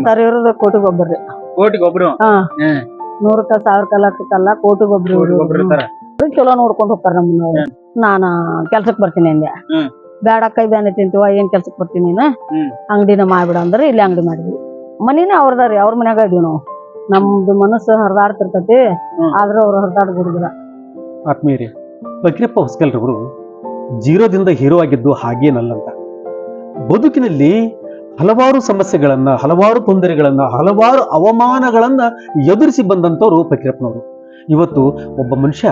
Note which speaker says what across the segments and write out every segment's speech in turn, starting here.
Speaker 1: ಇಂತಾರ ಇರೋದು ಕೋಟಿ ಗೊಬ್ಬರ.
Speaker 2: ಕೋಟಿ ಒಬ್ರು
Speaker 1: ಹಾ.
Speaker 2: ಹ್ಮ್.
Speaker 1: ನೂರಕ್ಕ ಸಾವಿರಕ್ಕ ಲಕ್ಷಕ್ಕಲ್ಲ ಕೋಟಿ ಗೊಬ್ಬರ
Speaker 2: ಕೋಟಿ ಒಬ್ರು ಇರ್ತಾರ
Speaker 1: ಚಲೋ ನೋಡ್ಕೊಂಡು ಹೋಗ್ತಾರ ನಮ್ಮನ್ನ ನಾನ ಕೆಲ್ಸಕ್ ಬರ್ತೀನಿ ಅಂದೆ.
Speaker 2: ಹ್ಮ್.
Speaker 1: ಬೇಡ ಕೈ ಬ್ಯಾನೆ ತಿಂತೀವ ಏನ್ ಕೆಲ್ಸಕ್ ಬರ್ತೀನಿ ನೀನು?
Speaker 2: ಹ್ಮ್.
Speaker 1: ಅಂಗಡಿನ ಮಾಡ್ಬಿಡ ಅಂದ್ರೆ ಇಲ್ಲಿ ಅಂಗಡಿ ಮಾಡಿದ್ವಿ. ಮನಿನ ಅವ್ರದಾರಿ ಅವ್ರ ಮನ್ಯಾಗ ಇದೀವಿ ನಾವು. ನಮ್ದು ಮನಸ್ಸು ಹರಿದಾಡ್ತಿರ್ತತಿ.
Speaker 2: ಹ್ಮ್.
Speaker 1: ಆದ್ರ ಅವ್ರು ಹರಿದಾಡ್ಬಿಡುದಿಲ್ಲ
Speaker 3: ಆತ್ಮೀಯರೇ ಬಕ್ರಪ್ಪ ಹೊಸಕಲ್ರವರು ಜೀರೋದಿಂದ ಹೀರೋ ಆಗಿದ್ದು ಹಾಗೇನಲ್ಲಂತ ಬದುಕಿನಲ್ಲಿ ಹಲವಾರು ಸಮಸ್ಯೆಗಳನ್ನ, ಹಲವಾರು ತೊಂದರೆಗಳನ್ನ, ಹಲವಾರು ಅವಮಾನಗಳನ್ನ ಎದುರಿಸಿ ಬಂದಂಥವ್ರು ಫಕೀರಪ್ಪನವರು. ಇವತ್ತು ಒಬ್ಬ ಮನುಷ್ಯ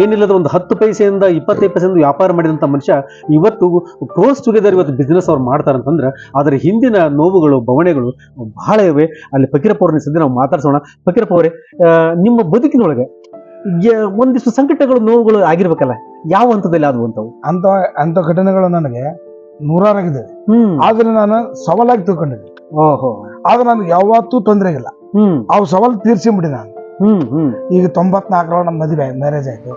Speaker 3: ಏನಿಲ್ಲದ ಒಂದು ಹತ್ತು ಪೈಸೆಯಿಂದ ಇಪ್ಪತ್ತೈದು ಪೈಸೆಯಿಂದ ವ್ಯಾಪಾರ ಮಾಡಿದಂಥ ಮನುಷ್ಯ, ಇವತ್ತು ಕ್ಲೋಸ್ ಟುಗೆದರ್ ಇವತ್ತು ಬಿಸ್ನೆಸ್ ಅವ್ರು ಮಾಡ್ತಾರಂತಂದ್ರೆ ಅದರ ಹಿಂದಿನ ನೋವುಗಳು, ಬವಣೆಗಳು ಬಹಳ ಇವೆ. ಅಲ್ಲಿ ಫಕೀರಪ್ಪ ಅವ್ರನ್ನ ಸದ್ಯ ನಾವು ಮಾತಾಡ್ಸೋಣ. ಫಕೀರಪ್ಪ ಅವರೇ ನಿಮ್ಮ ಬದುಕಿನೊಳಗೆ ಒಂದಿಷ್ಟು ಸಂಕಟಗಳು, ನೋವುಗಳು ಆಗಿರ್ಬೇಕಲ್ಲ, ಯಾವ ಹಂತದಲ್ಲಿ ಆದವು ಅಂತವು?
Speaker 4: ಅಂತ ಅಂತ ಘಟನೆಗಳು ನನಗೆ ನೂರಾರಾಗಿದೆ. ಆದ್ರೆ ನಾನು ಸವಾಲಾಗಿ ತಿಳ್ಕೊಂಡಿದ್ದೆ.
Speaker 3: ಓಹೋ.
Speaker 4: ಆದ್ರೆ ನನಗೆ ಯಾವತ್ತೂ ತೊಂದರೆ ಇಲ್ಲ. ಅವ್ ಸವಾಲ್ ತೀರ್ಸಿಬಿಡಿ ನಾನು. ಈಗ ತೊಂಬತ್ನಾಲ್ಕರ ನಮ್ಮ ಮದುವೆ ಮ್ಯಾರೇಜ್ ಆಯ್ತು.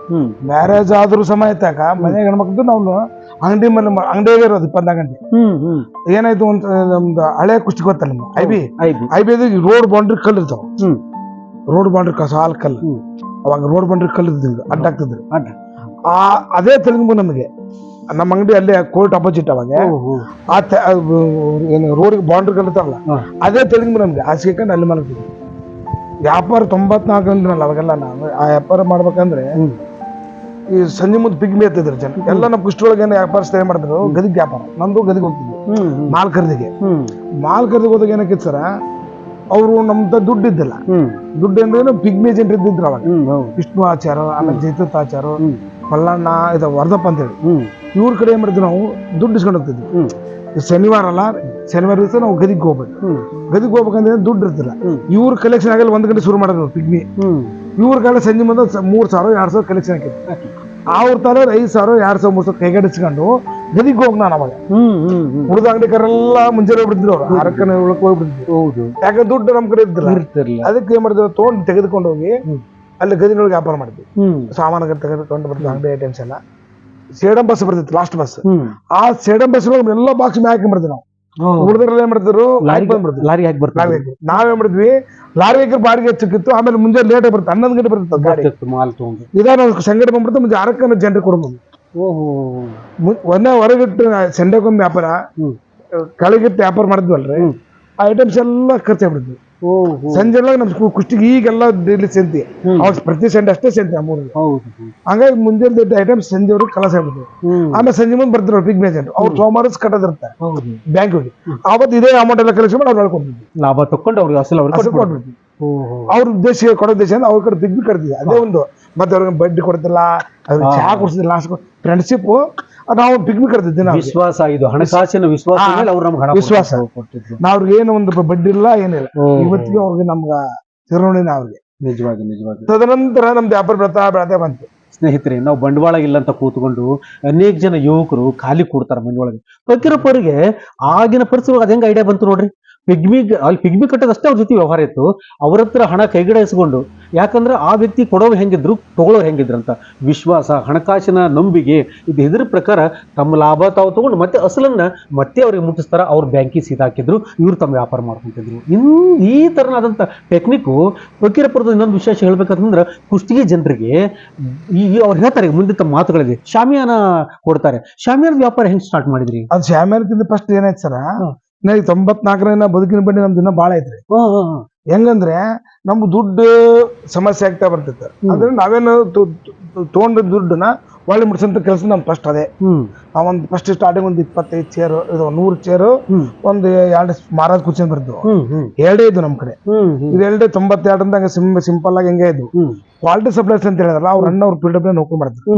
Speaker 4: ಮ್ಯಾರೇಜ್ ಆದ್ರೂ ಸಮೇತ ಮನೆ ಹೆಣ್ಮಕ್ಳು ನಾವು ಅಂಗಡಿ ಮೇಲೆ ಅಂಗಡಿಯಾಗ ಇರೋದು ಇಪ್ಪತ್ನಾಲ್ಕು ಗಂಟೆ. ಏನಾಯ್ತು ಅಂತ ನಮ್ದು ಹಳೆ ಕುಸ್ತಿ ಗೊತ್ತಲ್ಲ ನಿಮ್ಗೆ? ಐ ಬಿ
Speaker 3: ಐದು
Speaker 4: ಐ ಬಿ ರೋಡ್ ಬೌಂಡ್ರಿ ಕಲ್ಲು ಇರ್ತಾವ. ರೋಡ್ ಬೌಂಡ್ರಿ ಕಸ ಹಾಲ್ ಕಲ್ಲು. ಅವಾಗ ರೋಡ್ ಬೌಂಡ್ರಿ ಕಲ್ಲು
Speaker 3: ಅಡ್ಡ.
Speaker 4: ಆ ಅದೇ ತೆಲುಗು ನಮಗೆ. ನಮ್ಮ ಅಂಗಡಿ ಅಲ್ಲೇ ಕೋರ್ಟ್ ಅಪೋಸಿಟ್ ಅವಾಗ. ಆ ಏನು ರೋಡ್ಗೆ ಬೌಂಡ್ರಿ ಕಲ್ತಾರಲ್ಲ
Speaker 3: ಅದೇ
Speaker 4: ತೆಲುಗು ನಮ್ಗೆ. ಹಾಸಿಗೆ ಅಲ್ಲಿ ಮಲಗ್ತಿದ್ವಿ ವ್ಯಾಪಾರ ತೊಂಬತ್ನಾಲ್ಕು ಅಂದ್ರಲ್ಲ ಅವಾಗೆಲ್ಲ ನಾವು. ಆ ವ್ಯಾಪಾರ ಮಾಡ್ಬೇಕಂದ್ರೆ ಈ ಸಂಜೆ ಮುಂದೆ ಪಿಗ್ಮಿ ಎತ್ತಿದ್ರು ಜನ. ಎಲ್ಲ ನಮ್ಮ ಕುಷ್ಟೊಳಗೆ ಏನು ವ್ಯಾಪಾರ ಸ್ಥಳ ಮಾಡಿದ್ರು ಗದಿಗೆ ವ್ಯಾಪಾರ. ನಂದು ಗದಿಗೆ ಹೋಗ್ತಿದ್ವಿ. ಮಾಲ್ ಖರೀದಿಗೆ. ಮಾಲ್ ಖರೀದಿಗೆ ಹೋದಾಗ ಏನಕ್ಕಿತ್ತು ಸರ ಅವರು ನಮ್ದು ದುಡ್ಡು ಇದ್ದಿಲ್ಲ. ದುಡ್ಡು ಅಂದ್ರೆ ಪಿಗ್ಮಿ ಏಜೆಂಟ್ ಇದ್ದಿದ್ರು ಅವಾಗ. ವಿಷ್ಣು ಆಚಾರ ಆಮೇಲೆ ಜೈತತ್ ಆಚಾರ. ಮಲ್ಲಣ್ಣ ಇದು ವರ್ಧಪ್ಪ ಅಂತೇಳಿ.
Speaker 3: ಹೇಳಿ
Speaker 4: ಇವ್ರ ಕಡೆ ಏನ್ ಮಾಡಿದ್ವಿ ನಾವು ದುಡ್ಡು ಇಸ್ಕೊಂಡು ಹೋಗ್ತಿದ್ವಿ. ಶನಿವಾರ ಅಲ್ಲ ಶನಿವಾರ ದಿವಸ ನಾವು ಗದಿಗೆ ಹೋಗ್ಬೇಕು. ಗದಿಗೆ ಹೋಗ್ಬೇಕಂದ್ರೆ ದುಡ್ಡು ಇರ್ತಿಲ್ಲ. ಇವ್ರ ಕಲೆಕ್ಷನ್ ಆಗಲ್ಲ ಒಂದ್ ಗಂಟೆ ಶುರು ಮಾಡೋದು ಪಿಗ್ಮಿ ಇವ್ರ ಕಾಲ ಸಂಜೆ ಮುಂದೆ ಮೂರು ಸಾವಿರ ಎರಡು ಸಾವಿರ ಕಲೆಕ್ಷನ್ ಹಾಕಿತ್ತು ಅವ್ರ ತರ ಐದು ಸಾವಿರ ಎರಡು ಸಾವಿರ ಮೂರು ಸಾವಿರ ಕೈಗಡಿಸ್ಕೊಂಡು ಗದಿಗೆ ಹೋಗ್ ನಾನು ಅವಾಗ. ಉಳಿದ ಅಂಗಡಿಕಾರೆಲ್ಲ ಮುಂಜಾನೆ ಹೋಗ್ಬಿಡ್ತಿದ್ರು ಅವ್ರು. ಅರಕನ ಹೋಗ್ಬಿಡ್ತಿದ್ರು.
Speaker 3: ಹೌದು.
Speaker 4: ಯಾಕಂದ್ರೆ ದುಡ್ಡು ನಮ್ ಕಡೆ ಇರ್ತಿಲ್ಲ. ಅದಕ್ಕೆ ಏನ್ ಮಾಡಿದ್ರು ತೊಗೊಂಡು ತೆಗೆದುಕೊಂಡು ಹೋಗಿ. ಅಲ್ಲಿ ಗದಿನೊಳಗೆ ವ್ಯಾಪಾರ ಮಾಡಿದ್ವಿ.
Speaker 3: ಸಾಮಾನು
Speaker 4: ಸಾಮಾನುಗಳು ತೆಗೆದುಕೊಂಡು ಬರ್ತೀವಿ ಅಂಗಡಿ ಐಟಮ್ಸ್ ಎಲ್ಲ. ಸೇಡಂ ಬಸ್ ಬರ್ತಿತ್ತು ಲಾಸ್ಟ್ ಬಸ್ ಆ ಸೇಡಂ ಬಸ್ ಎಲ್ಲ ಬಾಕ್ಸ್ ಮ್ಯಾಕ್ ಬರ್ತೀವಿ ನಾವು. ಹುಡುಗರೆಲ್ಲ ಏನ್ ಮಾಡ್ತಿದ್ರು?
Speaker 3: ಲಾರಿ
Speaker 4: ಬಂದ್ಬಿಡ್ತೀವಿ
Speaker 3: ಲಾರಿ ಹಾಕಿ
Speaker 4: ಲಾರಿ
Speaker 3: ಬರ್ತಾರೆ.
Speaker 4: ನಾವೇನ್ ಮಾಡಿದ್ವಿ? ಲಾರಿ ಹಾಕಿ ಬಾಡಿಗೆ ಹೆಚ್ಚಕ್ಕಿತ್ತು. ಆಮೇಲೆ ಮುಂಜಾನೆ ಲೇಟ್ ಬರುತ್ತೆ. ಹನ್ನೊಂದು ಗಂಟೆ ಬರುತ್ತೆ ಗಾಡಿ.
Speaker 3: ಮಾಲ್ ತಗೊಂಡು.
Speaker 4: ಇದಾಗ ನಾವು ಸಂಗಡ ಬಂದ್ಬಿಡ್ತು ಮುಂಜಾನೆ ಆರಕ್ಕೆ ಜನರಿಗೆ ಕೊಡ್ಬೋದು
Speaker 3: ಓಹೋ.
Speaker 4: ಒಂದೇ ಹೊರಗಿಟ್ಟು ಸಂಡೆಗೊಮ್ಮೆ ವ್ಯಾಪಾರ. ಕೆಳಗಿಟ್ಟು ವ್ಯಾಪಾರ ಮಾಡಿದ್ವಲ್ರಿ. ಆ ಐಟಮ್ಸ್ ಎಲ್ಲ ಖರ್ಚಾಗ್ಬಿಡ್ತೀವಿ ಸಂಜೆ ನಮ್ ಕುಷ್ಟಿಗೆ ಈಗೆಲ್ಲ ಡೈಲಿ ಸಂತಿ. ಅವಾಗ ಪ್ರತಿ ಸಂಡೆ ಅಷ್ಟೇ ಸಂತಿ ನಮ್ಮೂರಿಗೆ
Speaker 3: ಹೌದು
Speaker 4: ಹಂಗಾಗಿ ದೊಡ್ಡ ಐಟಮ್ ಸಂಜೆ ಕಲಸ ಕಲಾಸ
Speaker 3: ಆಗ್ಬಿಟ್ಟು
Speaker 4: ಆಮೇಲೆ ಸಂಜೆ ಮುಂದೆ ಬರ್ತಾರೆ ಬಿಗ್ ಮೇಜೆಂಟ್ ಅವ್ರು ಸೋಮವಾರ ಕಟ್ಟೋದಿರ್ತಾರೆ ಬ್ಯಾಂಕ್ ಹೋಗಿ ಅವತ್ತು ಇದೇ ಅಮೌಂಟ್ ಎಲ್ಲ ಕಲೆಕ್ಷನ್ ಮಾಡಿ ಅವ್ರು
Speaker 3: ಲಾಭ ತಕೊಂಡು ಅವ್ರಿಗೆ ಅಸಲು ಅವ್ರಿಗೆ
Speaker 4: ಕೊಟ್ಬಿಡ್ತೀವಿ ಅವ್ರ ಉದ್ದೇಶ ಕೊಡೋ ದೇಶ ಅಂದ್ರೆ ಅವ್ರ ಕಡೆ ಬಿಗ್ ಬಿ ಕಟ್ತೀವಿ ಅದೇ ಒಂದು. ಮತ್ತೆ ಅವ್ರಿಗೆ ಬಡ್ಡಿ ಕೊಡ್ತಿಲ್ಲ
Speaker 3: ಅದ್ರ.
Speaker 4: ಚಹಾ ಲಾಸ್ಟ್ ಫ್ರೆಂಡ್ಶಿಪ್ ನಾವು ಪಿಗ್ಮಿ ಕರೆದಿದ್ದೆ ನಾವು
Speaker 3: ವಿಶ್ವಾಸ ಇದು ಹಣಕಾಸಿನ ವಿಶ್ವಾಸ. ಮೇಲೆ ಅವ್ರು ನಮ್ಗೆ ಹಣ
Speaker 4: ವಿಶ್ವಾಸ.
Speaker 3: ಕೊಟ್ಟು- ಕೊಟ್ಟಿದ್ರು
Speaker 4: ನಾವ್ ಅವ್ರಿಗೆ ಏನು ಒಂದು ಬಡ್ಡಿ ಇಲ್ಲ ಏನಿಲ್ಲ. ಇವತ್ತಿಗೆ ಅವ್ರಿಗೆ ನಮ್ಗ ಚಿರೋಣಿನ ಅವ್ರಿಗೆ.
Speaker 3: ನಿಜವಾಗಿ ನಿಜವಾಗಿ.
Speaker 4: ತದನಂತರ ನಮ್ದು ವ್ಯಾಪಾರ ಬೆಳತಾ ಬೆಳತಾ ಬಂತು.
Speaker 3: ಸ್ನೇಹಿತರೆ ನಾವು ಬಂಡವಾಳ ಇಲ್ಲ ಅಂತ ಕೂತ್ಕೊಂಡು ಅನೇಕ ಜನ ಯುವಕರು ಖಾಲಿ ಕೊಡ್ತಾರೆ ಒಳಗೆ ಫಕೀರಪ್ಪರಿಗೆ ಆಗಿನ ಪರಿಸ್ಥಿತಿ ಅದ್ ಹೆಂಗ್ ಐಡಿಯಾ ಬಂತು ನೋಡ್ರಿ? ಪಿಗ್ಮಿ ಅಲ್ಲಿ ಪಿಗ್ಮಿ ಕಟ್ಟೋದಷ್ಟೇ ಅವ್ರ ಜೊತೆ ವ್ಯವಹಾರ ಇತ್ತು. ಅವ್ರ ಹತ್ರ ಹಣ ಕೈಗಡೆ ಇಸ್ಕೊಂಡು ಯಾಕಂದ್ರೆ ಆ ವ್ಯಕ್ತಿ ಕೊಡೋರು ಹೆಂಗಿದ್ರು ತಗೊಳ್ಳೋರು ಹೆಂಗಿದ್ರಂತ ವಿಶ್ವಾಸ ಹಣಕಾಸಿನ ನಂಬಿಕೆ ಇದು ಇದ್ರ ಪ್ರಕಾರ ತಮ್ಮ ಲಾಭ ತಾವು ತಗೊಂಡು ಮತ್ತೆ ಅಸಲನ್ನ ಮತ್ತೆ ಅವ್ರಿಗೆ ಮುಟ್ಟಿಸ್ತಾರೆ. ಅವ್ರ ಬ್ಯಾಂಕಿಗೆ ಸೀದಾ ಹಾಕಿದ್ರು ಇವ್ರು ತಮ್ಮ ವ್ಯಾಪಾರ ಮಾಡ್ಕೊಂತಿದ್ರು. ಇನ್ ಈ ಥರನಾದಂಥ ಟೆಕ್ನಿಕ್ಕು ಫಕೀರಪುರದ ಇನ್ನೊಂದು ವಿಶೇಷ ಹೇಳ್ಬೇಕಂತಂದ್ರೆ ಕುಷ್ಟಗಿ ಜನರಿಗೆ ಈಗ ಅವ್ರು ಹೇಳ್ತಾರೆ ಮುಂದೆ ತಮ್ಮ ಮಾತುಗಳಲ್ಲಿ ಶಾಮಿಯಾನ ಕೊಡ್ತಾರೆ. ಶಾಮಿಯಾನ ವ್ಯಾಪಾರ ಹೆಂಗೆ ಸ್ಟಾರ್ಟ್ ಮಾಡಿದ್ರಿ?
Speaker 4: ಅದು ಶಾಮಿಯಾನಕ್ಕಿಂತ ಫಸ್ಟ್ ಏನಾಯ್ತು ಸರ? ನಾ ತೊಂಬತ್ನಾಲ್ಕರ ಬದುಕಿನ ಬಂಡಿ ನಮ್ದು ದಿನ ಭಾಳ ಐತ್ರಿ. ಹೆಂಗಂದ್ರೆ ನಮ್ಗೆ ದುಡ್ಡು ಸಮಸ್ಯೆ ಆಗ್ತಾ ಬರ್ತೈತೆ ಅಂದ್ರೆ ನಾವೇನು ತೊಗೊಂಡ ದುಡ್ಡನ್ನ ಒಳ್ಳೆ ಮುಡ್ಸಂತ ಕೆಲಸ ನಮ್ ಫಸ್ಟ್ ಅದೇ. ಆ ಒಂದು ಫಸ್ಟ್ ಸ್ಟಾರ್ಟಿಂಗ್ ಒಂದು ಇಪ್ಪತ್ತೈದು ಚೇರು ಇದು ನೂರು ಚೇರು. ಒಂದು ಎರಡು ಮಹಾರಾಜ್ ಕುರ್ಚಿ ಬರ್ದು. ಎರಡೇ ಇದ್ವು ನಮ್ ಕಡೆ.
Speaker 3: ಇದು ಎರಡು
Speaker 4: ತೊಂಬತ್ತೆರಡು ತೊಂಬತ್ತೆರಡರಿಂದ ಸಿಂಪಲ್ ಆಗಿ ಹೆಂಗೆ ಇದ್ವು ಕ್ವಾಲಿಟಿ ಸಪ್ಲೈಸ್ ಅಂತ ಹೇಳಿದ್ರಲ್ಲ ಅವ್ರ ಅಣ್ಣ ಅವ್ರ ಪಿ ಡಬ್ಲ್ಯೂ ನೌಕರಿ ಮಾಡ್ತಾರೆ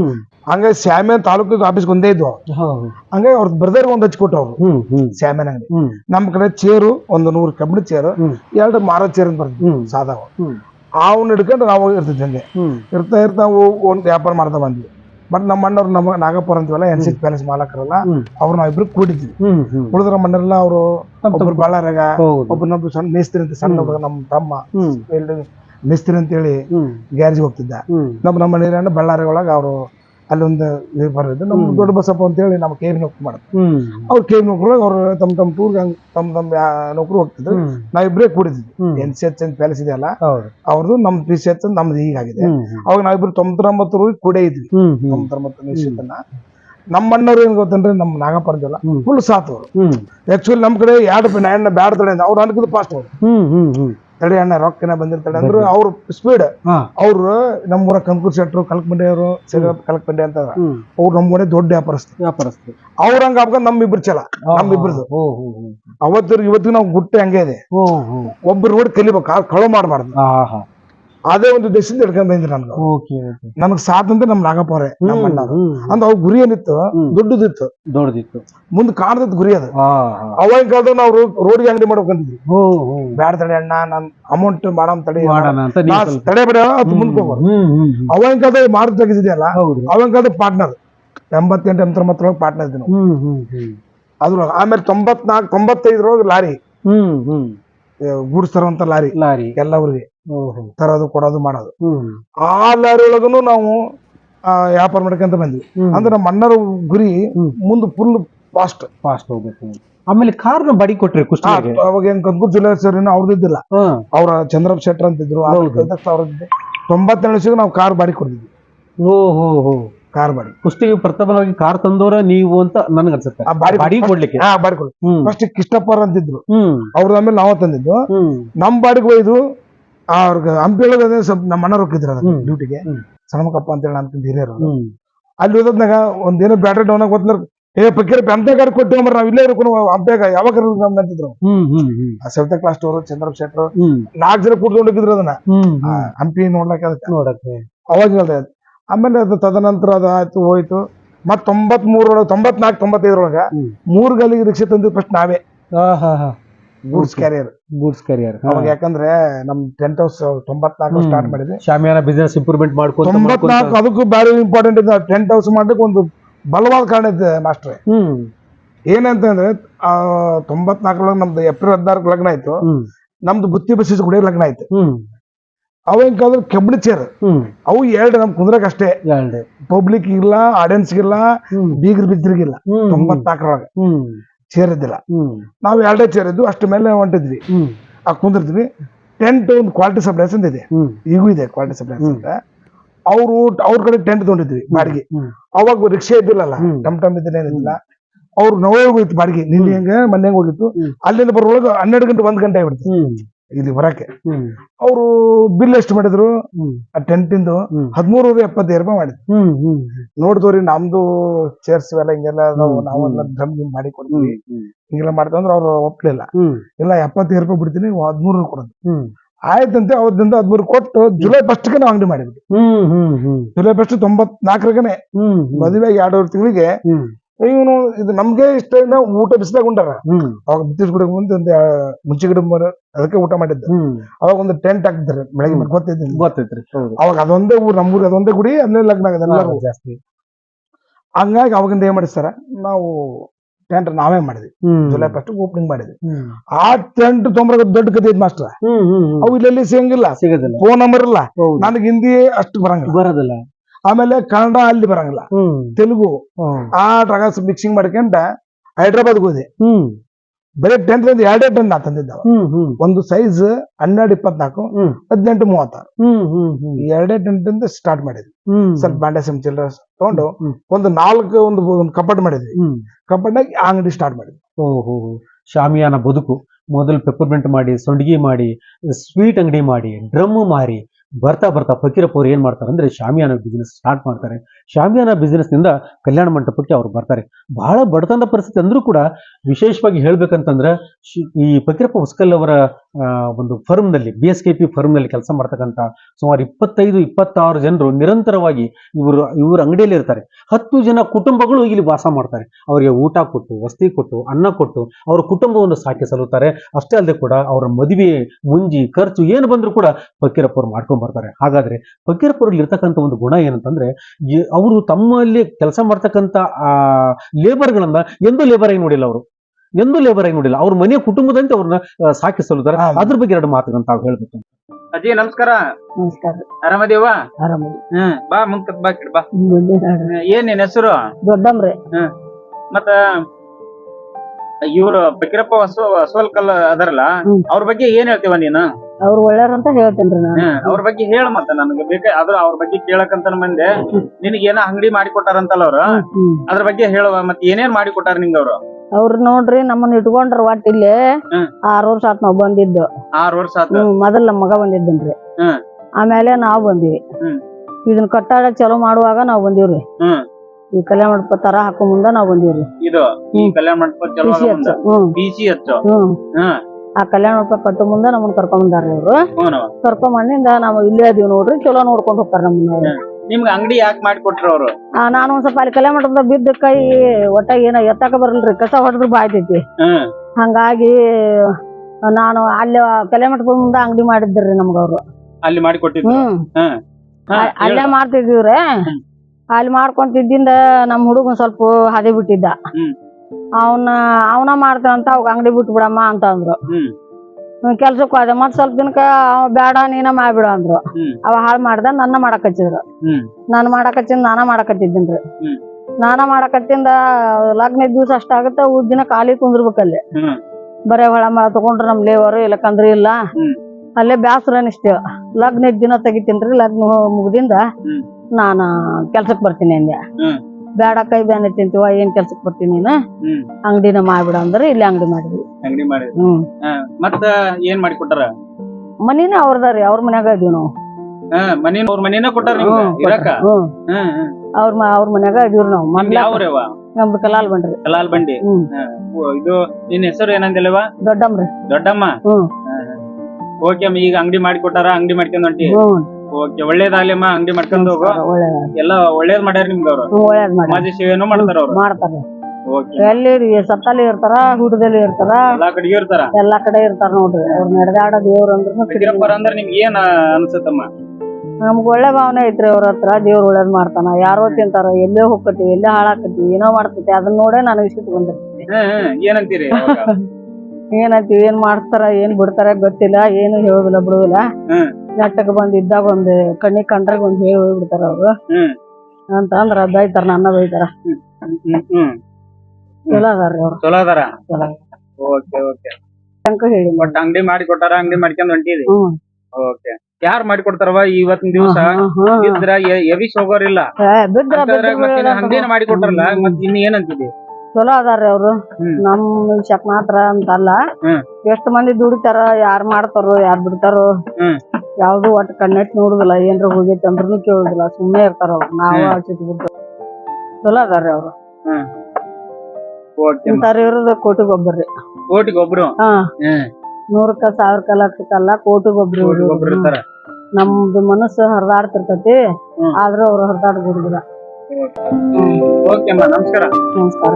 Speaker 4: ಹಂಗೆ ಸ್ಯಾಮ್ಯಾನ್ ತಾಲೂಕಿಗೆ ಆಫೀಸ್ಗೆ ಒಂದೇ ಇದ್ವು ಹಂಗೆ. ಅವ್ರ ಬ್ರದರ್ ಒಂದು ಹಚ್ಕೊಟ್ಟು ಅವ್ರು ಸ್ಯಾಮ್ಯಾನ್ ಅಂಗಡಿ. ನಮ್ಮ ಕಡೆ ಚೇರು ಒಂದು ನೂರು ಕಬ್ಬಿಣ ಚೇರು ಎರಡು ಮಾರಾಜ್ ಚೇರ್ ಅಂತ ಬರ್ತೀವಿ
Speaker 3: ಸಾಧಾವ
Speaker 4: ಅವನ್ನ ಹಿಡ್ಕೊಂಡು ನಾವು ಇರ್ತಿದ್ವಿ ಹಂಗೆ. ಇರ್ತಾ ಇರ್ತಾ ನಾವು ಒಂದು ವ್ಯಾಪಾರ ಮಾಡ್ತಾ ಬಂದ್ವಿ. ಬಟ್ ನಮ್ಮ ಅಣ್ಣವ್ರು ನಮ್ಮ ನಾಗಪ್ಪರ್ ಅಂತೀವಲ್ಲ ಎನ್ ಸಿ ಪ್ಯಾಲೇಸ್ ಮಾಲಕರಲ್ಲ ಅವ್ರು ನಾವ್
Speaker 3: ಇಬ್ರು ಕೂಡಿದ್ವಿ.
Speaker 4: ಉಳಿದ್ರ ಮಣ್ಣೆಲ್ಲ ಅವರು ಒಬ್ರು ಬಳ್ಳಾರಾಗ
Speaker 3: ಒಬ್ರು
Speaker 4: ಒಬ್ಬ ನಮ್ದು ಸಣ್ಣ ಮೇಸ್ತ್ರಿ ಅಂತ ಸಣ್ಣ ಹುಡುಗ ನಮ್ಮ ತಮ್ಮ ಮೇಸ್ತ್ರಿ ಅಂತೇಳಿ ಗ್ಯಾರೇಜ್ ಹೋಗ್ತಿದ್ದ. ನಮ್ಮ ನಮ್ಮ ನೀರಣ್ಣ ಬಳ್ಳಾರಿ ಒಳಗ ಅವರು ಅಲ್ಲೊಂದು ಇದು. ಬರೋದು ನಮ್ಮ ದೊಡ್ಡ ಬಸಪ್ಪ ಅಂತೇಳಿ ನಮ್ಮ ಕೇರಿ ನೌಕರಿ
Speaker 3: ಮಾಡೋದು
Speaker 4: ಅವ್ರು ಕೇರಿ ನೌಕರಿ ಅವ್ರು ತಮ್ಮ ತಮ್ಮ ಟೂರ್ಗೆ ಹಂಗ್ ತಮ್ಮ ತಮ್ಮ ನೌಕರಿ ಹೋಗ್ತಿದ್ರು.
Speaker 3: ಹ್ಮ್.
Speaker 4: ನಾವಿಬ್ರೇ ಕೂಡಿದ್ವಿ. ಎನ್ ಸಿ ಎಚ್ ಅಂತ ಪ್ಯಾಲೇಸ್ ಇದೆಯಲ್ಲ ಅವ್ರದ್ದು ನಮ್ಮ ಪಿ ಸಿ ಎಚ್ ನಮ್ದು ಹೀಗಾಗಿದೆ. ಅವಾಗ ನಾವಿಬ್ರು ತೊಂಬತ್ತೊಂಬತ್ತು ರೂಪಾಯಿ ಕೂಡೇ ಇದ್ವಿ. ತೊಂಬತ್ತೊಂಬತ್ತು ನಿಶ್ಚಿತನ ನಮ್ಮ ಅಣ್ಣವ್ರು ಏನ್ ಗೊತ್ತಂದ್ರೆ ನಮ್ಮ ನಾಗಪ್ಪ ಅಂತಲ್ಲ ಫುಲ್ ಸಾತ್ ಅವರು. ಆಕ್ಚುಲಿ ನಮ್ ಕಡೆ ಎರಡು ತಡೆ ಅಂತ. ಅವ್ರು ಅನ್ಕಿದ್ ಫಾಸ್ಟ್ ಅವ್ರು ತಡೆ ಅಣ್ಣ ರೊಕ್ಕನ ಬಂದಿರ್ತಾಳೆ ಅಂದ್ರೆ ಅವ್ರ ಸ್ಪೀಡ್ ಅವ್ರು ನಮ್ಮೂರ ಕಂಕೂರ್ ಶೆಟ್ರು ಕಲ್ಕಂಡೆ ಅವರು ಕಲ್ಕಂಡೆ ಅಂತ ಅವ್ರ ನಮ್ಮೂರೇ ದೊಡ್ಡ ವ್ಯಾಪಾರಸ್ಥ
Speaker 3: ವ್ಯಾಪಾರಸ್ಥರು.
Speaker 4: ಅವ್ರ ಹಂಗ ಹಾಕೊಂಡ್ ನಮ್ ಇಬ್ರು ಚಲ
Speaker 3: ಹೋ
Speaker 4: ಅವತ್ತು ಇವತ್ತಿಗೆ ನಾವು ಗುಟ್ಟೆ ಹಂಗೆ ಇದೆ. ಒಬ್ರು ನೋಡಿ ಕಲಿಬೇಕು ಕಳು ಮಾಡಬಾರ್ದು. ಅದೇ ಒಂದು ದೇಶದಿಂದ ಹಿಡ್ಕೊಂಡ್ ಬಂದ್ರಿ ನನ್ಗೆ
Speaker 3: ಓಕೆ ಓಕೆ.
Speaker 4: ನನಗ್ ಸಾತ್ ಅಂದ್ರೆ ನಮ್ ನಾಗಪ್ಪ ಅವರೇ ನಮ್ಮ ಅಂದ್ ಅವ್ರ ಗುರಿ ಏನಿತ್ತು. ದೊಡ್ಡದಿತ್ತು.
Speaker 3: ದೊಡ್ಡದಿತ್ತು.
Speaker 4: ಮುಂದ್ ಕಾಣ್ದದ್ ಗುರಿ ಅದು. ಅವಾಗಿನ ಕಾಲದಾಗ ನಾವು ರೋಡ್ಗೆ ಅಂಗಡಿ ಮಾಡ್ಬೇಕಂತಿದ್ವಿ ಬ್ಯಾಡ ತಡೆ ಅಣ್ಣ ನನ್ ಅಮೌಂಟ್ ಮಾಡಮ್ ತಡೆ ತಡೆ ಬೇಡ ಅದು ಮುಂದಕ್ಕೆ ಹೋಗೋದು ಅವಾಗಿನ ಕಾಲದಾಗ ಮಾರ್ಕ್ ತೆಗೆದಿದೆಯಲ್ಲ
Speaker 3: ಹೌದು.
Speaker 4: ಅವಾಗಿನ ಕಾಲದ ಪಾರ್ಟ್ನರ್ ಎಂಬತ್ತೆಂಟು ಎಂಬತ್ತೊಂಬತ್ತರೊಳಗೆ ಪಾರ್ಟ್ನರ್
Speaker 3: ಇದ್ದೀನಿ
Speaker 4: ಅದ್ರೊಳಗೆ ಆಮೇಲೆ ತೊಂಬತ್ನಾಕ್ ತೊಂಬತ್ತೈದರೊಳಗೆ ಲಾರಿ.
Speaker 3: ಹ್ಮ್ ಹ್ಮ್.
Speaker 4: ಗೂಡ್ಸ್ ತರುವಂತ ಲಾರಿ.
Speaker 3: ಲಾರಿ.
Speaker 4: ಎಲ್ಲ ಊರಿಗೆ.
Speaker 3: ಓಹೋ
Speaker 4: ತರೋದು ಕೊಡೋದು ಮಾಡೋದು. ಆ ಲಾರಿ ಒಳಗನು ನಾವು ವ್ಯಾಪಾರ ಮಾಡ್ಕೊಂತ ಬಂದ್ವಿ. ಅಂದ್ರೆ ನಮ್ಮ ಅಣ್ಣರ ಗುರಿ. ಮುಂದೆ ಫುಲ್ ಫಾಸ್ಟ್
Speaker 3: ಫಾಸ್ಟ್ ಹೋಗ್ಬೇಕು ಆಮೇಲೆ ಕಾರ್ನ ಬಾಡಿ ಕೊಟ್ರಿ ಕುಸ್ತಿ
Speaker 4: ಅವಾಗ ಏನ್ ಕಂಕೂರ್ ಜಿಲ್ಲಾ ಸರ್ ಅವ್ರದ್ದು ಇದ್ದಿಲ್ಲ
Speaker 3: ಹಾ.
Speaker 4: ಅವ್ರ ಚಂದ್ರಪ್ಪ ಶೆಟ್ರ್ ಅಂತಿದ್ರು. ಅವ್ರದ್ದು ತೊಂಬತ್ತೆರಡು ವರ್ಷಕ್ಕೆ ನಾವು ಕಾರ್ ಬಾಡಿ ಕೊಡ್ತಿದ್ವಿ.
Speaker 3: ಓ ಹೋ ಹೋ.
Speaker 4: ಕಾರ್ ಬಾಡಿ
Speaker 3: ಕುಷ್ಟಗಿ ಪ್ರಥಮವಾಗಿ ಕಾರ್ ತಂದವರ ನೀವು ಅಂತ ನನಗೆ ಅನ್ಸುತ್ತೆ.
Speaker 4: ಆ ಬಾಡಿ
Speaker 3: ಕೊಡ್ಲಿಕ್ಕೆ.
Speaker 4: ಹಾ ಬಾಡಿ
Speaker 3: ಕೊಡು
Speaker 4: ಫಸ್ಟ್ ಕೃಷ್ಣಪ್ಪರ್ ಅಂತಿದ್ರು. ಅವ್ರ ಆಮೇಲೆ ನಾವ ತಂದಿದ್ದು. ನಮ್ ಬಾಡಿಗೆ ಒಯ್ದು ಅವ್ರಿಗೆ ಹಂಪಿ ಒಳಗೆ ಸ್ವಲ್ಪ ನಮ್ಮ ಅಣ್ಣ ರೊಕ್ಕಿದ್ರು ಅದಕ್ಕೆ. ಡ್ಯೂಟಿಗೆ.
Speaker 3: ಸಣಮಕಪ್ಪ
Speaker 4: ಸಣ್ಣಮಕ್ಕಪ್ಪ ಅಂತೇಳಿ ಅಂತ ಹಿರಿಯರು. ಅಲ್ಲಿ ಹೋದಾಗ ಒಂದೇನೋ ಬ್ಯಾಟ್ರಿ ಡೌನ್ ಗೊತ್ತಿಲ್ಲ ಏ ಪಕ್ಕೀರ ಹಂಪೆ ಗಾಡಿ ಕೊಟ್ಟು ಮರ ನಾವ್ ಇಲ್ಲೇ ಇರ್ಕೊಂಡು ಹಂಪೆಗ ಯಾವಾಗ ನಮ್ ಅಂತಿದ್ರು. ಸೆವೆಂತ್ ಕ್ಲಾಸ್ ಅವರು ಚಂದ್ರಪ್ಪ
Speaker 3: ಶೆಟ್ಟರು
Speaker 4: ನಾಲ್ಕು ಜನ ಕೂತ್ಕೊಂಡು ಹೋಗಿದ್ರು ಅದನ್ನ. ಹಂಪಿ ನೋಡ್ಲಕ್ಕೆ ಅದಕ್ಕೆ
Speaker 3: ನೋಡಕ್ಕೆ.
Speaker 4: ಅವಾಗ ಹೇಳ್ದೆ ಆಮೇಲೆ ಅದು ತದನಂತರ ಅದು ಆಯ್ತು ಹೋಯ್ತು. ಮತ್ ತೊಂಬತ್ ಮೂರೊಳಗೆ ತೊಂಬತ್ನಾಲ್ಕು ತೊಂಬತ್ತೈದರೊಳಗ ಮೂರು ಗಲಿಗೆ ರಿಕ್ಷಾ ತಂದಿದ್ದು ಫಸ್ಟ್ ನಾವೇ. ಗೂಡ್ಸ್ ಕ್ಯಾರಿಯರ್
Speaker 3: ಗೂಡ್ಸ್ ಕ್ಯಾರಿಯರ್
Speaker 4: ಅವಾಗ ಯಾಕಂದ್ರೆ ನಮ್ ಟೆಂಟ್ ಹೌಸ್ ತೊಂಬತ್ನಾಲ್ಕು. ಸ್ಟಾರ್ಟ್ ಮಾಡಿದ್ವಿ.
Speaker 3: ಶಾಮಿಯಾನ ಬಿಸ್ನೆಸ್ ಇಂಪ್ರೂವ್ಮೆಂಟ್ ಮಾಡ್ಕೊಂಡು
Speaker 4: ತೊಂಬತ್ನಾಲ್ಕು ಅದಕ್ಕೂ ಬಾರಿ ಇಂಪಾರ್ಟೆಂಟ್ ಇದೆ ಟೆಂಟ್ ಹೌಸ್ ಮಾಡ್ಲಿಕ್ಕೆ ಒಂದು ಬಲವಾದ ಕಾರಣ ಇದೆ ಮಾಸ್ಟರ್ ಏನಂತಂದ್ರೆ ಆ ತೊಂಬತ್ನಾಲ್ಕರೊಳಗೆ ನಮ್ದು ಏಪ್ರಿಲ್ ಹದಿನಾಲ್ಕು ಲಗ್ನ ಆಯ್ತು. ನಮ್ದು ಬುತ್ತಿ ಬಸ್ಸಿಸ್ ಕೂಡ ಲಗ್ನ ಆಯ್ತು. ಅವಾಗಿನ ಕಾಲದಲ್ಲಿ ಕೆಬ್ಬಣಿ ಚೇರ್ ಅವು ಎರಡು ನಮ್ ಕುಂದ್ರಕ್ ಅಷ್ಟೇ. ಪಬ್ಲಿಕ್ ಇಲ್ಲ ಆಡಿಯನ್ಸ್ ಇಲ್ಲ ಬೀಗ್ರ ಬಿದ್ರಿಗಿಲ್ಲ
Speaker 3: ಹ್ಮ್.
Speaker 4: ತೊಂಬತ್ನಾಲ್ಕರೊಳಗೆ ಚೇರ್ ಇದ್ದಿಲ್ಲ. ನಾವು ಎರಡೇ ಚೇರ್ ಇದ್ದು ಅಷ್ಟ ಮೇಲೆ ಹೊಂಟಿದ್ವಿ. ಆ ಕುಂದಿರ್ತೀವಿ ಟೆಂಟ್ ಒಂದು ಕ್ವಾಲಿಟಿ ಸಪ್ಲೈಸ್ ಅಂತ ಇದೆ ಈಗೂ ಇದೆ ಕ್ವಾಲಿಟಿ ಸಪ್ಲೈಸ್. ಅಂತ ಅವ್ರು ಅವ್ರ ಕಡೆ ಟೆಂಟ್ ತೊಗೊಂಡಿದ್ವಿ ಬಾಡಿಗೆ. ಅವಾಗ ರಿಕ್ಷಾ ಇದ್ದಿಲ್ಲಲ್ಲ. ಟಮ್ ಟಮ್ ಇದ್ದಿಲ್ಲ ಅವ್ರು ನೋವು ಹೋಗಿತ್ತು ಬಾಡಿಗೆ. ನಿನ್ನೆ ಹೆಂಗ ಮೊನ್ನೆ ಹೆಂಗ್ ಹೋಗಿತ್ತು. ಅಲ್ಲಿಂದ ಬರೋಳಗ ಹನ್ನೆರಡು ಗಂಟೆ ಒಂದ್ ಗಂಟೆ ಆಗ್ಬಿಡ್ತು. ಇಲ್ಲಿ ಬರಕ್ಕೆ
Speaker 3: ಹ್ಮ್.
Speaker 4: ಅವರು ಬಿಲ್ ಎಷ್ಟು ಮಾಡಿದ್ರು? ಆ ಟೆಂಟ್ ಇಂದು
Speaker 3: ಹ್ಮ್.
Speaker 4: ಹದಿಮೂರು ಎಪ್ಪತ್ತೈದು ರೂಪಾಯಿ ಮಾಡಿದ್ರು. ನೋಡ್ದವ್ರಿ ನಮ್ದು ಚೇರ್ಸ್ ಎಲ್ಲ ಹಿಂಗೆಲ್ಲ. ನಾವೆಲ್ಲ ಡ್ರಮ್ ಗಿಮ್ ಮಾಡಿ ಕೊಡ್ತೀವಿ. ಹಿಂಗೆಲ್ಲ ಮಾಡ್ತೇವೆ ಅಂದ್ರೆ ಅವ್ರು ಒಪ್ಲಿಲ್ಲ. ಇಲ್ಲ ಎಪ್ಪತ್ತೈದು ರೂಪಾಯಿ ಬಿಡ್ತೀನಿ ಹದಿಮೂರು ಕೊಡೋದು ಆಯ್ತಂತೆ ಅವತ್ತಿಂದ ಹದಿಮೂರು ಕೊಟ್ಟು ಜುಲೈ ಫಸ್ಟ್ಗೆ ನಾವು ಅಂಗಡಿ ಮಾಡಿದ್ವಿ. ಜುಲೈ ಫಸ್ಟ್ ತೊಂಬತ್ನಾಲ್ಕರಗನೆ ಮದುವೆ ಎರಡೂವರೆ ತಿಂಗಳಿಗೆ ಇವನು ಇದು ನಮ್ಗೆ ಇಷ್ಟ ಇಲ್ಲ, ಊಟ ಬಿಸಿದಾಗ ಉಂಟಾರ ಅವಾಗ ಬಿತ್ತಿಸ್ ಗುಡಿ ಮುಂದೆ ಒಂದು ಮುಂಚೆ ಗಿಡ ಮರ ಅದಕ್ಕೆ ಊಟ ಮಾಡಿದ್ದೆ. ಅವಾಗ ಒಂದು ಟೆಂಟ್ ಹಾಕ್ತಿದ್ದಾರೆ ಬೆಳಗ್ಗೆ ಗೊತ್ತೈತಿ
Speaker 3: ಗೊತ್ತೈತ್ರಿ.
Speaker 4: ಅವಾಗ ಅದೊಂದೇ ಊರು ನಮ್ಮೂರಿಗೆ ಅದೊಂದೇ ಗುಡಿ ಅಲ್ಲೇ ಲಗ್ನ ಆಗಿದೆ ಎಲ್ಲರೂ.
Speaker 3: ಜಾಸ್ತಿ.
Speaker 4: ಹಂಗಾಗಿ ಅವಾಗಿಂದ ಏನ್ ಮಾಡಿಸ್ತಾರ ನಾವು ಟೆಂಟ್ ನಾವೇ ಮಾಡಿದ್ವಿ. ಜುಲೈ ಫಸ್ಟ್ ಓಪನಿಂಗ್ ಮಾಡಿದ್ವಿ. ಆ ಟೆಂಟ್ ತೊಂಬರ ದೊಡ್ಡ ಕತೆ ಇದ್ ಮಾಸ್ಟರ್. ಅವು ಇಲ್ಲೆಲ್ಲಿ ಸಿಗಂಗಿಲ್ಲ.
Speaker 3: ಸಿಗೋದಿಲ್ಲ.
Speaker 4: ಫೋನ್ ನಂಬರ್ ಇಲ್ಲ. ನನಗೆ ಹಿಂದಿ ಅಷ್ಟು ಬರಂಗಿಲ್ಲ.
Speaker 3: ಬರೋದಿಲ್ಲ.
Speaker 4: ಆಮೇಲೆ ಕನ್ನಡ ಅಲ್ಲಿ ಬರಂಗಿಲ್ಲ. ತೆಲುಗು. ಆ ಡ್ರಗಸ್ ಮಿಕ್ಸಿಂಗ್ ಮಾಡ್ಕೊಂಡ ಹೈದ್ರಾಬಾದ್ ಹೋದೆ. ಬರೀ ಟೆಂತ್ ಎರಡೇ ಟೆನ್ ನಾ ತಂದಿದ್ದ
Speaker 3: ಹ್ಮ್ ಹ್ಮ್.
Speaker 4: ಒಂದು ಸೈಜ್ ಹನ್ನೆರಡು ಇಪ್ಪತ್ನಾಲ್ಕು ಹದಿನೆಂಟು ಮೂವತ್ತಾರು. ಎರಡೇ ಟೆಂಟ್ ಸ್ಟಾರ್ಟ್ ಮಾಡಿದ್ವಿ. ಸ್ವಲ್ಪ ಬಾಂಡೆ ಸಿಮ್ ಚಿಲ್ಲರ ತಗೊಂಡು. ಒಂದು ನಾಲ್ಕು ಒಂದು ಒಂದು ಕಪಾಟ್ ಮಾಡಿದ್ವಿ. ಕಪಾಟ್ನಾಗ ಅಂಗಡಿ ಸ್ಟಾರ್ಟ್ ಮಾಡಿದ್ವಿ.
Speaker 3: ಓಹೋ ಶಾಮಿಯಾನ ಬದುಕು. ಮೊದಲು ಪೆಪ್ಪರ್ಮೆಂಟ್ ಮಾಡಿ ಸೊಂಡಿಗೆ ಮಾಡಿ ಸ್ವೀಟ್ ಅಂಗಡಿ ಮಾಡಿ ಡ್ರಮ್ ಮಾರಿ ಬರ್ತಾ ಬರ್ತಾ ಫಕೀರಪ್ಪ ಏನ್ ಮಾಡ್ತಾರೆ ಅಂದ್ರೆ ಶಾಮಿಯಾನ ಬಿಸ್ನೆಸ್ ಸ್ಟಾರ್ಟ್ ಮಾಡ್ತಾರೆ. ಶಾಮಿಯಾನ ಬಿಸ್ನೆಸ್ನಿಂದ ಕಲ್ಯಾಣ ಮಂಟಪಕ್ಕೆ ಅವ್ರು ಬರ್ತಾರೆ. ಬಹಳ ಬಡತನದ ಪರಿಸ್ಥಿತಿ ಅಂದ್ರೂ ಕೂಡ ವಿಶೇಷವಾಗಿ ಹೇಳ್ಬೇಕಂತಂದ್ರೆ ಈ ಫಕೀರಪ್ಪ ಉಸ್ಕಲ್ ಅವರ ಒಂದು ಫರ್ಮ್ನಲ್ಲಿ ಬಿ ಎಸ್ ಕೆ ಪಿ ಫರ್ಮ್ನಲ್ಲಿ ಕೆಲಸ ಮಾಡ್ತಕ್ಕಂಥ ಸುಮಾರು ಇಪ್ಪತ್ತೈದು, ಇಪ್ಪತ್ತಾರು ಜನರು ನಿರಂತರವಾಗಿ ಇವರು, ಇವ್ರ ಅಂಗಡಿಯಲ್ಲಿ ಇರ್ತಾರೆ. ಹತ್ತು ಜನ ಕುಟುಂಬಗಳು ಇಲ್ಲಿ ವಾಸ ಮಾಡ್ತಾರೆ. ಅವರಿಗೆ ಊಟ ಕೊಟ್ಟು, ವಸತಿ ಕೊಟ್ಟು, ಅನ್ನ ಕೊಟ್ಟು ಅವರ ಕುಟುಂಬವನ್ನು ಸಾಕಿ ಸಲ್ಲುತ್ತಾರೆ. ಅಷ್ಟೇ ಅಲ್ಲದೆ ಕೂಡ ಅವರ ಮದುವೆ, ಮುಂಜಿ, ಖರ್ಚು ಏನು ಬಂದರೂ ಕೂಡ ಫಕೀರಪ್ಪರು ಮಾಡ್ಕೊಂಡು ಬರ್ತಾರೆ. ಹಾಗಾದ್ರೆ ಫಕೀರಪ್ಪರಲ್ಲಿ ಇರ್ತಕ್ಕಂಥ ಒಂದು ಗುಣ ಏನಂತಂದ್ರೆ ಅವರು ತಮ್ಮಲ್ಲಿ ಕೆಲಸ ಮಾಡ್ತಕ್ಕಂಥ ಆ ಲೇಬರ್ಗಳನ್ನ ಎಂದೂ ಲೇಬರ್ ಆಗಿ ನೋಡಿಲ್ಲ ಅವರು. ಎಂದೂ ಲೇಬರ್ ಆಗಿ ನೋಡಿಲ್ಲ. ಅವ್ರ ಮನೆಯ ಕುಟುಂಬದಂತೆ ಅವ್ರನ್ನ ಸಾಕಿ ಸಲ್ಲುತ್ತಾರೆ
Speaker 4: ಹಾ.
Speaker 3: ಅದ್ರ ಬಗ್ಗೆ ಎರಡು ಮಾತುಗಳನ್ನ ತಾವು ಹೇಳ್ಬೇಕು.
Speaker 2: ಅಜಿ ನಮಸ್ಕಾರ.
Speaker 1: ನಮಸ್ಕಾರ.
Speaker 2: ಆರಾಮದೇವ
Speaker 1: ಆರಾಮ.
Speaker 2: ಹ್ಮ್ ಬಾ ಮುಂದ್ ಬಾ ಕಿಡ್ ಬಾ.
Speaker 1: ಮುಂದೆ
Speaker 2: ಹ್ಮ್, ಏನ್ ನಿನ್ ಹೆಸರು?
Speaker 1: ದೊಡ್ಡಮ್ರಿ.
Speaker 2: ಮತ್ತ ಇವ್ರು ಬಕಿರಪ್ಪ ಹೊಸ ಹೊಸವಲ್ಕಲ್ ಅದಾರಲ್ಲ
Speaker 1: ಹ್ಮ್.
Speaker 2: ಅವ್ರ ಬಗ್ಗೆ ಏನ್ ಹೇಳ್ತೀವ ನೀನು?
Speaker 1: ಅವ್ರು ಒಳ್ಳೆಯವ್ರಂತ ಹೇಳ್ತೇನ್ರಿ ನಾನು.
Speaker 2: ಹ್ಮ್, ಅವ್ರ ಬಗ್ಗೆ ಹೇಳ ಮತ್ತ ನನಗೆ. ಬೇಕ ಆದ್ರೂ ಅವ್ರ ಬಗ್ಗೆ ಕೇಳಕಂತ ಮಂದೆ ನಿನಗೆ ಏನೋ ಅಂಗಡಿ ಮಾಡಿ ಕೊಟ್ಟಾರಂತಲ್ಲ ಅವ್ರು?
Speaker 1: ಹ್ಮ್
Speaker 2: ಅದ್ರ ಬಗ್ಗೆ ಹೇಳುವ ಮತ್ತೆ ಏನೇನ್ ಮಾಡಿ ಕೊಟ್ಟಾರ ನಿಂಗ ಅವ್ರು?
Speaker 1: ಅವ್ರು ನೋಡ್ರಿ ನಮ್ಮನ್ನ ಇಟ್ಕೊಂಡ್ರ ಒಟ್ ಇಲ್ಲಿ. ಆರ್ ವರ್ಷ ಆತ್ ನಾವ್ ಬಂದಿದ್ದು.
Speaker 2: ಆರ್ ವರ್ಷ ಆತ.
Speaker 1: ಹ್ಮ್ ಮೊದಲ್ ನಮ್ ಮಗ ಬಂದಿದ್ದನ್ರಿ.
Speaker 2: ಹ್ಮ್.
Speaker 1: ಆಮೇಲೆ ನಾವ್ ಬಂದಿವಿ.
Speaker 2: ಹ್ಮ್.
Speaker 1: ಇದನ್ನ ಕಟ್ಟಾಡ ಚಲೋ ಮಾಡುವಾಗ ನಾವ್ ಬಂದಿವ್ರಿ.
Speaker 2: ಹ್ಮ್.
Speaker 1: ಈ ಕಲ್ಯಾಣ ಮಂಟಪ ತರ ಹಾಕೋ ಮುಂದ ನಾವ್ ಬಂದಿವ್ರಿ.
Speaker 2: ಇದು ಈ
Speaker 1: ಹ್ಮ್.
Speaker 2: ಕಲ್ಯಾಣ ಮಂಟಪ ಚಲೋ
Speaker 1: ಬಿಸಿ ಹಚ್ಚ. ಹ್ಮ್.
Speaker 2: ಬಿ ಸಿ ಹಚ್ಚು.
Speaker 1: ಹ್ಮ್.
Speaker 2: ಹ್ಮ್
Speaker 1: ಆ ಕಲ್ಯಾಣ ಮಂಟಪ ಕಟ್ಟೋ ಮುಂದ ನಮ್ಮನ್ನ ಕರ್ಕೊಂಡ್ ಬಂದಾರ್ರಿ ಅವ್ರು.
Speaker 2: ಹ್ಞೂ
Speaker 1: ಕರ್ಕೊಂಡ್ ಬಂದಿಂದ ನಾವು ಇಲ್ಲೇ ಅದೀವಿ ನೋಡ್ರಿ ಚಲೋ ನೋಡ್ಕೊಂಡ್ ಹೋಗ್ತಾರ ನಮ್ಮನ್ನ ಅವ್ರು.
Speaker 2: ನಿಮ್ಗ ಅಂಗಡಿ ಯಾಕೆ ಮಾಡಿಕೊಟ್ರು ಅವರು?
Speaker 1: ನಾನು ಒಂದ್ ಸ್ವಲ್ಪ ಅಲ್ಲಿ ಕಲ್ಯಾಣ ಮಂಟಪದ ಬಿದ್ದ ಕೈ ಒಟ್ಟ ಏನ ಎತ್ತಾಕ ಬರಲ್ರಿ ಕಸ ಹೊಡೆದ್ರು ಬಾಯ್ತೈತಿ ಹಂಗಾಗಿ ನಾನು ಅಲ್ಲಿ ಕಲ್ಯಾಣ ಮಂಟಪದ ಮುಂದ ಅಂಗಡಿ ಮಾಡಿದ್ರಿ ನಮ್ಗ ಅವ್ರು.
Speaker 2: ಅಲ್ಲಿ
Speaker 1: ಮಾಡಿಕೊಟ್ಟಿದ್ರು ಅಲ್ಲೇ. ಮಾಡ್ತಿದ್ದೀವ್ರೆ? ಅಲ್ಲಿ ಮಾಡ್ಕೊಂತಿದ್ದಿಂದ ನಮ್ ಹುಡುಗ ಸ್ವಲ್ಪ ಹದೆ ಬಿಟ್ಟಿದ್ದ. ಅವನ ಅವನ ಮಾಡ್ತಾನಂತ ಅವಾಗ ಅಂಗಡಿ ಬಿಟ್ಟು ಬಿಡಮ್ಮ ಅಂತ ಅಂದ್ರು. ಕೆಲ್ಸಕ್ಕೆ ಹೋದೆ. ಮತ್ ಸ್ವಲ್ಪ ದಿನಕ್ಕ ಅವ ಬೇಡ ನೀನ ಮಾಡ್ಬಿಡು ಅಂದ್ರು. ಅವ ಹಾಳ್ ಮಾಡ್ದ ನನ್ನ ಮಾಡಕ್ ಹಚ್ಚಿದ್ರು
Speaker 2: ನಾನ್
Speaker 1: ನಾನು ಮಾಡಕ್ ಹಚ್ಚಿದ್ ನಾನ ಮಾಡಕ್. ನಾನ ಹತ್ತಿಂದ ಲಗ್ನ ದಿವ್ಸ ಅಷ್ಟ ಆಗುತ್ತ ಉಳ್ ದಿನ ಖಾಲಿ ಕುಂದ್ರಬೇಕಲ್ಲಿ. ಬರೇ ಹೊಳ ಮಳ ತಗೊಂಡ್ರ ನಮ್ ಲೇವರು ಇಲ್ಲಕಂದ್ರ ಇಲ್ಲ. ಅಲ್ಲೇ ಬ್ಯಾಸರ ಅನಿಸ್ತೇವ ಲಗ್ನ ದಿನ ತೆಗಿತೀನ್ರಿ ಲಗ್ನ ಮುಗ್ದಿಂದ ನಾನ ಕೆಲ್ಸಕ್ ಬರ್ತೀನಿ ಅಂದೆ. ಬೇಡ ಕೈ ಬ್ಯಾನೆ ತಿಂತೀವ ಏನ್ ಕೆಲ್ಸಕ್ ಬರ್ತೀನಿ ನೀನು. ಅಂಗಡಿನ ಮಾಡ್ಬಿಡ ಅಂದ್ರೆ ಇಲ್ಲೇ ಅಂಗಡಿ ಮಾಡಿದ್ವಿ.
Speaker 2: ಅಂಗಡಿ ಮಾಡಿ
Speaker 1: ಹ್ಮ್.
Speaker 2: ಮತ್ತ ಏನ್ ಮಾಡಿ ಕೊಟ್ಟಾರ?
Speaker 1: ಮನಿನ ಅವ್ರದಾರಿ ಅವ್ರ ಮನ್ಯಾಗ ಇದೀವಿ ನಾವು.
Speaker 2: ಹಾ ಮನಿ ಅವ್ರ ಮನಿನ ಕೊಟ್ಟಾರ ನಿಮ್ಗ?
Speaker 1: ಹ್ಮ್,
Speaker 2: ಇರಾಕ?
Speaker 1: ಹ್ಮ್.
Speaker 2: ಹ್ಮ್ ಹ್ಮ್
Speaker 1: ಅವ್ರ ಅವ್ರ ಮನ್ಯಾಗ ಇದೀವ್ರಿ ನಾವು.
Speaker 2: ನಿಮ್ದ್
Speaker 1: ನಮ್ದು ಕಲಾಲ್ ಬಂಡ್ರಿ.
Speaker 2: ಕಲಾಲ್ ಬಂಡಿ?
Speaker 1: ಹ್ಮ್.
Speaker 2: ಹಾ. ಓ, ಇದು ನಿನ್ ಹೆಸರು ಏನಂದಿಲ್ಲವ
Speaker 1: ದೊಡ್ಡಮ್ರಿ
Speaker 2: ದೊಡ್ಡಮ್ಮ?
Speaker 1: ಹ್ಮ್.
Speaker 2: ಓಕೆ ಅಮ್ಮ ಈಗ ಅಂಗಡಿ ಮಾಡಿ ಕೊಟ್ಟಾರ? ಅಂಗಡಿ ಮಾಡ್ಕೊಂಡ್ ಹೊಂಟಿ?
Speaker 1: ಓಕೆ
Speaker 2: ಓಕೆ ಒಳ್ಳೇದಾಗ್ಲಿಮ್ಮ ಅಂಗಡಿ ಮಾಡ್ಕೊಂಡ್ ಹೋಗು.
Speaker 1: ಒಳ್ಳೇದ
Speaker 2: ಎಲ್ಲ ಒಳ್ಳೇದ್ ಮಾಡ್ಯಾರ ನಿಮ್ಗ ಅವ್ರು?
Speaker 1: ಒಳ್ಳೇದ್ ಮಾಡಿ
Speaker 2: ಸಮಾಜ ಸೇವೆನೂ ಮಾಡ್ತಾರ ಅವ್ರು?
Speaker 1: ಮಾಡ್ತಾರೆ ಎಲ್ಲಿ ಸತ್ತಲ್ಲಿ ಇರ್ತಾರ? ಹುಡ್ದಲ್ಲಿ ಇರ್ತಾರ?
Speaker 2: ಎಲ್ಲಾ ಕಡೆಗೆ ಇರ್ತಾರ?
Speaker 1: ಎಲ್ಲಾ ಕಡೆ ಇರ್ತಾರ ನೋಡ್ರಿ. ಅವ್ರ ನಡೆದಾಡ ದೇವ್ರ ಅಂದ್ರ
Speaker 2: ಅಂದ್ರ ನಿಮ್ಗೆ ಏನ್ ಅನ್ಸತ್ತಮ್ಮ?
Speaker 1: ನಮ್ಗ್ ಒಳ್ಳೆ ಭಾವನೆ ಐತ್ರಿ ಅವ್ರ ಹತ್ರ. ದೇವ್ರ ಒಳ್ಳೇದ್ ಮಾಡ್ತಾನ. ಯಾರೋ ತಿಂತಾರ. ಎಲ್ಲೇ ಹೋಗ್ಕತಿ ಎಲ್ಲೇ ಹಾಳಾಕತಿ ಏನೋ ಮಾಡ್ತೈತಿ. ಅದನ್ನ ನೋಡೇ ನಾನು ಇಷ್ಟ
Speaker 2: ಹ್ಮ್ ಏನಂತೀರಿ
Speaker 1: ಏನಂತೀವಿ ಏನ್ ಮಾಡ್ತಾರ ಏನ್ ಬಿಡ್ತಾರ ಗೊತ್ತಿಲ್ಲ ಏನು ಹೇಳುದಿಲ್ಲ ಬಿಡುದಿಲ್ಲ. ನೆಟ್ಟಕ್ ಬಂದ್ ಇದ್ದಾಗ ಒಂದ್ ಕಣ್ಣಿಗ್ ಕಂಡ್ರಾಗ ಒಂದ್ ಹೇಳಿ ಹೋಗ್ಬಿಡ್ತಾರ ಅವ್ರು. ಅಂತ ಅಂದ್ರ ಬೈತಾರ ನನ್ನ ಬೈತಾರ. ಚಲೋ ಅದಾರ್ರಿ ಅವ್ರು.
Speaker 2: ಚಲೋ ಅದಾರ
Speaker 1: ಚಲೋ
Speaker 2: ಓಕೆ. ಓಕೆ
Speaker 1: ಹೇಳಿ
Speaker 2: ಬಟ್ ಅಂಗಡಿ ಮಾಡಿ ಕೊಟ್ಟಾರ ಅಂಗಡಿ ಮಾಡ್ಕೊಂಡ್ ಹೊಂಟಿದಿ
Speaker 1: ಹ್ಮ್.
Speaker 2: ಓಕೆ. ಯಾರ್ ಮಾಡಿ ಕೊಡ್ತಾರವ ಇವತ್ತಿನ ದಿವಸ. ಇದ್ರ ಎವಿಸ್ ಹೋಗೋರಿಲ್ಲ.
Speaker 1: ಏ, ಬಿದ್ರ
Speaker 2: ಮಾಡಿ ಮತ್ ಇನ್ ಏನಂತಿದಿ
Speaker 1: ಚಲೋ ಅದಾರ್ರಿ ಅವ್ರು.
Speaker 2: ಹ್ಮ್.
Speaker 1: ನಮ್ ಶಕ್ ಮಾತ್ರ ಅಂತಲ್ಲ.
Speaker 2: ಹ್ಮ್.
Speaker 1: ಎಷ್ಟ್ ಮಂದಿ ದುಡಿತಾರ ಯಾರ್ ಮಾಡ್ತಾರೋ ಯಾರ್ ಬಿಡ್ತಾರೋ.
Speaker 2: ಹ್ಮ್.
Speaker 1: ಯಾವ್ದು ಒಟ್ ಕಣ್ಣೆಟ್ ನೋಡುದಿಲ್ಲ ಏನ್ರ ಹೋಗೈತಿ ಅಂದ್ರೂ ಕೇಳುದಿಲ್ಲ. ಸುಮ್ನೆ ಇರ್ತಾರ ಅವ್ರು. ನಾವು
Speaker 2: ಹ್ಮ್.
Speaker 1: ಆಚೆ ಚಲೋ ಅದಾರ್ರಿ ಅವ್ರು
Speaker 2: ಓಕೆ
Speaker 1: ಇವ್ರದ ಕೋಟಿ ಕೋಟಿಗ್ ರೀ.
Speaker 2: ಕೋಟಿ ಗೊಬ್ಬರ?
Speaker 1: ಹಾ. ನೂರಕ್ಕ ಸಾವಿರಕ್ಕ ಲಕ್ಷಕ್ಕಲ್ಲ ಕೋಟಿ ಒಬ್ರು ನಮ್ದು ಮನಸ್ಸು ಹರಿದಾಡ್ತಿರ್ತೈತಿ ಆದ್ರೂ ಅವ್ರು ಹರಿದಾಡ್ಬಿಡುದಿಲ್ಲ
Speaker 2: ಓಕೆ ನಮಸ್ಕಾರ.
Speaker 1: ನಮಸ್ಕಾರ.